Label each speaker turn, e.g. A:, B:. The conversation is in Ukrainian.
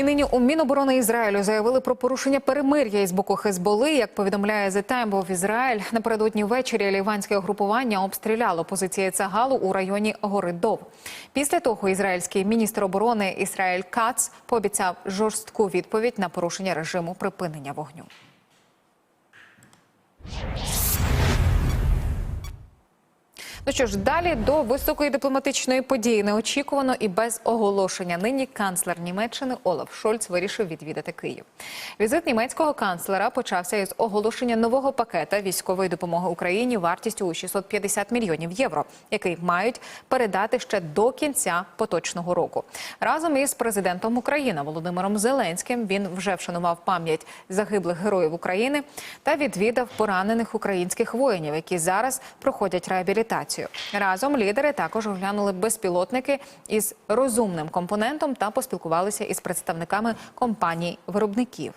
A: І нині у Міноборони Ізраїлю заявили про порушення перемир'я із боку Хезболи. Як повідомляє The Time of Israel, напередодні ввечері ліванське угрупування обстріляло позиції Цагалу у районі гори Дов. Після того ізраїльський міністр оборони Ізраїль Кац пообіцяв жорстку відповідь на порушення режиму припинення вогню. Ну що ж, далі до високої дипломатичної події неочікувано і без оголошення. Нині канцлер Німеччини Олаф Шольц вирішив відвідати Київ. Візит німецького канцлера почався із оголошення нового пакета військової допомоги Україні вартістю у 650 мільйонів євро, який мають передати ще до кінця поточного року. Разом із президентом України Володимиром Зеленським він вже вшанував пам'ять загиблих героїв України та відвідав поранених українських воїнів, які зараз проходять реабілітацію. Разом лідери також оглянули безпілотники із розумним компонентом та поспілкувалися із представниками компаній-виробників.